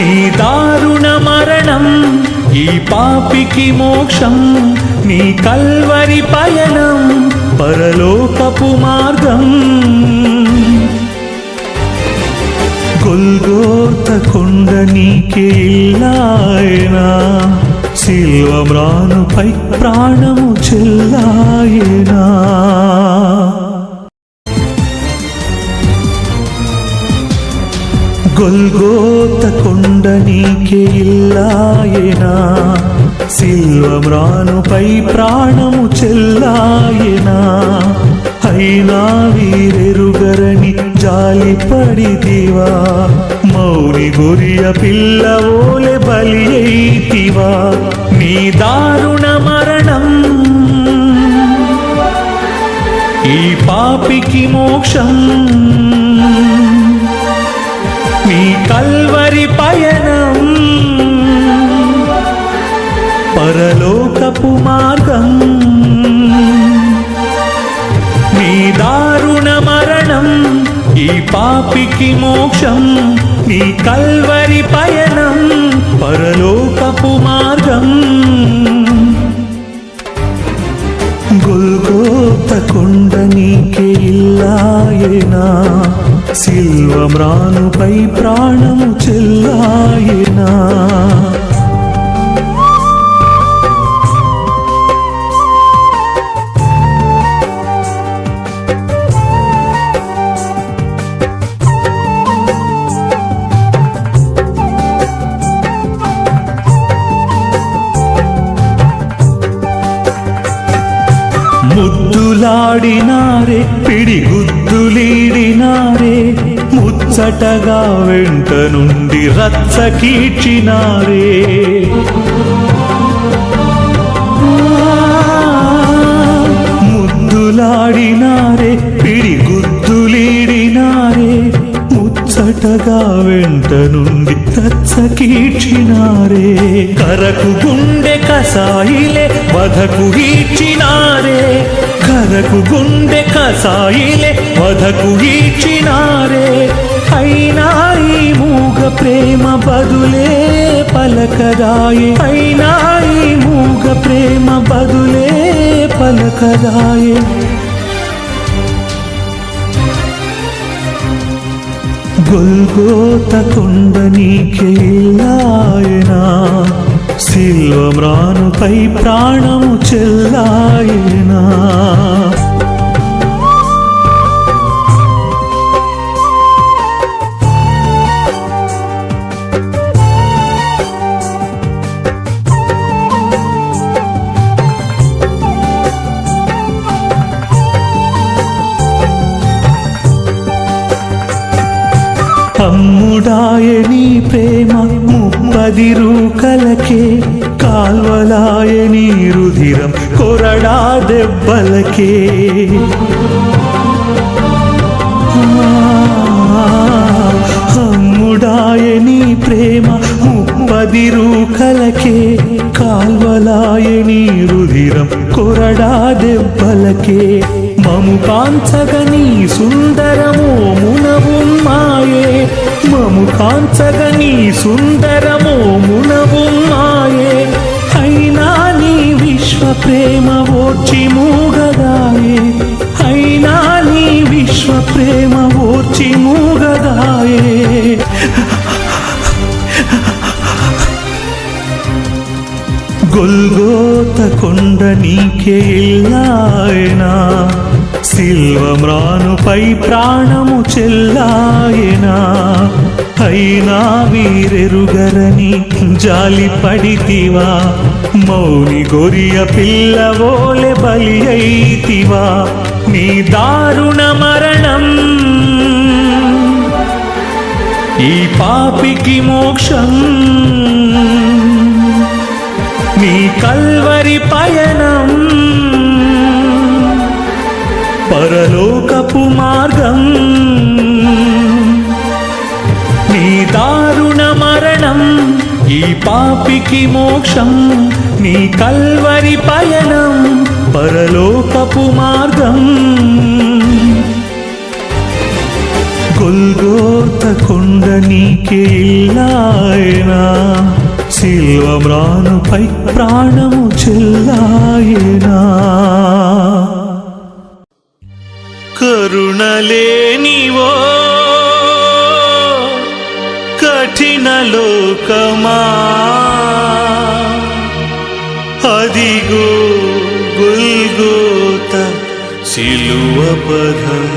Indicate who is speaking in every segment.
Speaker 1: నీ దారుణ మరణం ఈ పాపికి మోక్షం నీ కల్వరి పయనం పరలోకపు మార్గం. గొల్గోత కొండ నీకే ఇల్లాయనా శిల్వమ్రానుపై ప్రాణము చెల్లాయనా. నీకే ఇల్లాయనా? సిల్వమ్రానుపై ప్రాణము చెల్లాయనా? అయినా వీరెరుగరని జాలి పడిదివా మౌని గురియ పిల్లవోలె బలి అయితివా నీ దారుణ మరణం ఈ పాపికి మోక్షం. నీ కల్వరి పయనం పాపికి మోక్షం నీ కల్వరి పయనం పరలోకపు మార్గం. గొల్గోత కొండ నీకే ఇల్లాయనా సిల్వమ్రానుపై ప్రాణము చెల్లాయనా. ముద్దులాడినారే పిడిగుద్దులీడినారే ముచ్చటగా వెంట నుండి రచ్చ కీర్చినారే ముద్దులాడినారే పిడిగుద్దులీడినారే ముచ్చటగా వెంట నుండి రచ్చ కీర్చినారే కరకు గుండె కసాయిలే వధకు ఈడ్చినారే. కరకు గుండె కసాయిలే వధకు ఈడ్చినారే. అయినా ఈ మూగ ప్రేమ బదులే పలకదాయి. అయినా ఈ మూగ ప్రేమ బదులే పలకదాయే. గొల్గోత కొండ నీకేలాయనా రానుపై ప్రాణము చెల్లాయినా అమ్ముడాయ నీ ప్రేమ ముప్పది రూకలకే కాల్వలాయ నీ రుధిరం కొరడా దెబ్బలకే. అమ్ముడాయ నీ ప్రేమ ముప్పదిరు కలకే కాల్వలాయ నీ రుధిరం కొరడా దెబ్బలకే. మము కాంచగని సుందరము మునవుమ్మాయే. మము కాంచగని సుందరము మునవుమ్మాయే కొండ నీకే ఇల్లాయనా సిల్వమ్రానుపై ప్రాణము చెల్లాయనా అయినా వీరెరుగరని జాలి పడితివా? మౌని గొరియ పిల్లవోలె బలి అయితివా? నీ దారుణ మరణం ఈ పాపికి మోక్షం నీ కల్వరి పయనం. పరలోకపు మార్గం. నీ దారుణ మరణం ఈ పాపికి మోక్షం నీ కల్వరి పయనం పరలోకపు మార్గం. గొల్గోత కొండ నీకే ఇల్లాయనా. శిల్వమ్రానుపై ప్రాణము చెల్లాయినా? కరుణలేనివో కఠిన లోకమా? అదిగో గుల్గోత శిలువ పదం.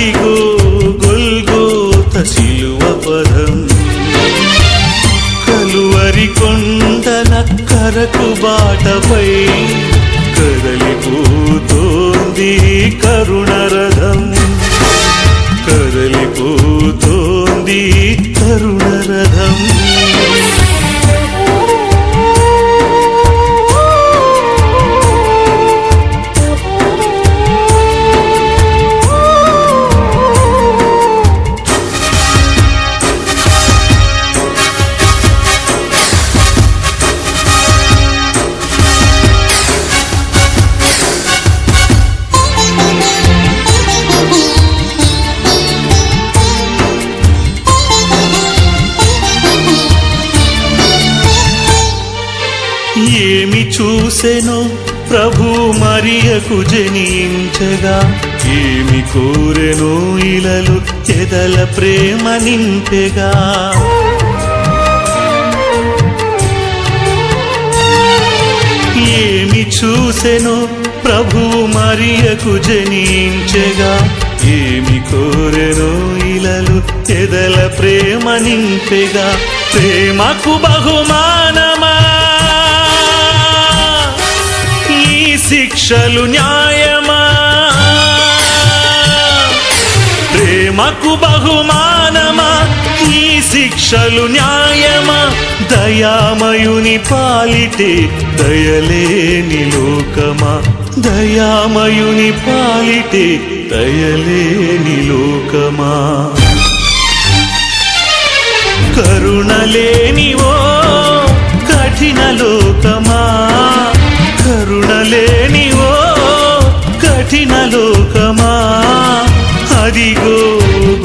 Speaker 1: అదిగో గొల్గోత సిలువ పదం. కలువరి కొండల కరకు బాటపై కదలిపోతోంది కరుణ రథం. కదలిపోతోంది కరుణ ఏమి చూసెను ప్రభు మరియకు జనించగా ఏమి కోరెను ఇలలు ఎదల ప్రేమ నింపెగా. ఏమి చూసెను ప్రభు మరియకు జనించగా ఏమి కోరెను ఇలలు ఎదల ప్రేమ నింపెగా. ప్రేమకు బహుమానమా? శిక్షలు న్యాయమా? ప్రేమకు బహుమానమా? నీ శిక్షలు న్యాయమా? దయామయుని పాలిటే దయలేని లోకమా? దయామయుని పాలిటే దయలేని లోకమా? కరుణలేనివో కఠిన లోకమా? కరుణలేనివో కఠిన లోకమా? అదిగో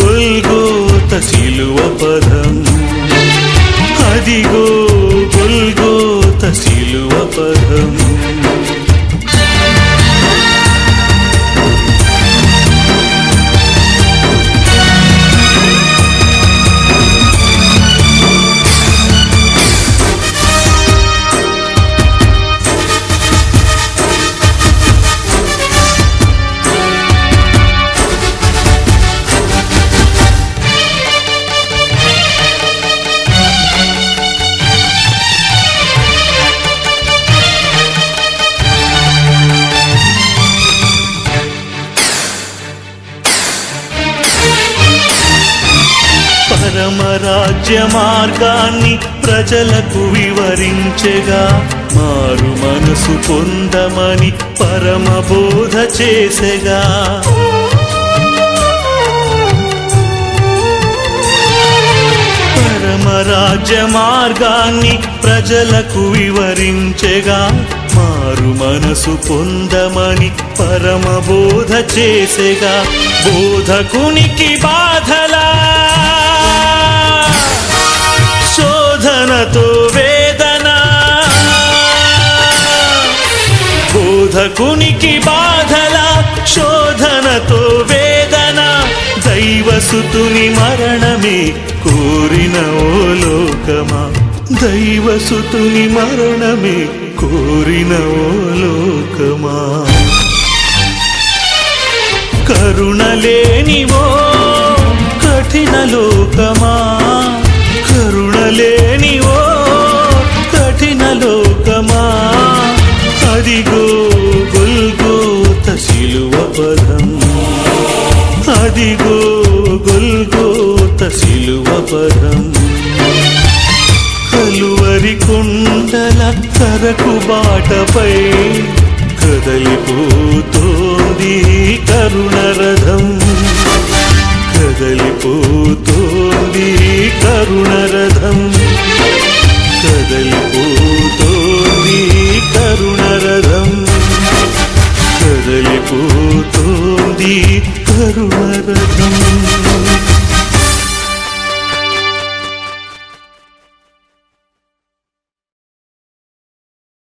Speaker 1: గొల్గోత సిలువ పదం. అదిగో గొల్గోత సిలువ పదం. రాజ్య మార్గాన్ని ప్రజలకు వివరించగా మారు మనసు పొందమని పరమ బోధ చేసెగా. పరమరాజ్య మార్గాన్ని ప్రజలకు వివరించగా మారు మనసు పొందమని పరమ బోధ చేసెగా. బోధకునికి బాధలా కునికి బాధల శోధనతో వేదన. దైవసుతుని మరణమే కోరిన ఓ లోకమా? దైవసుతుని మరణమే కోరిన ఓ లోకమా? కరుణలేనివో కఠిన లోకమా? కరుణలేనివో కఠిన లోకమా? అదిగో పదం. అదిగో గొల్గోత సిలువ పదం. కలువరి కొండల కరకు బాటపై కదలిపోతోంది కరుణరథం కదలిపోతోంది కరుణరథం కదలి பூ தோந்தி கருணரகம்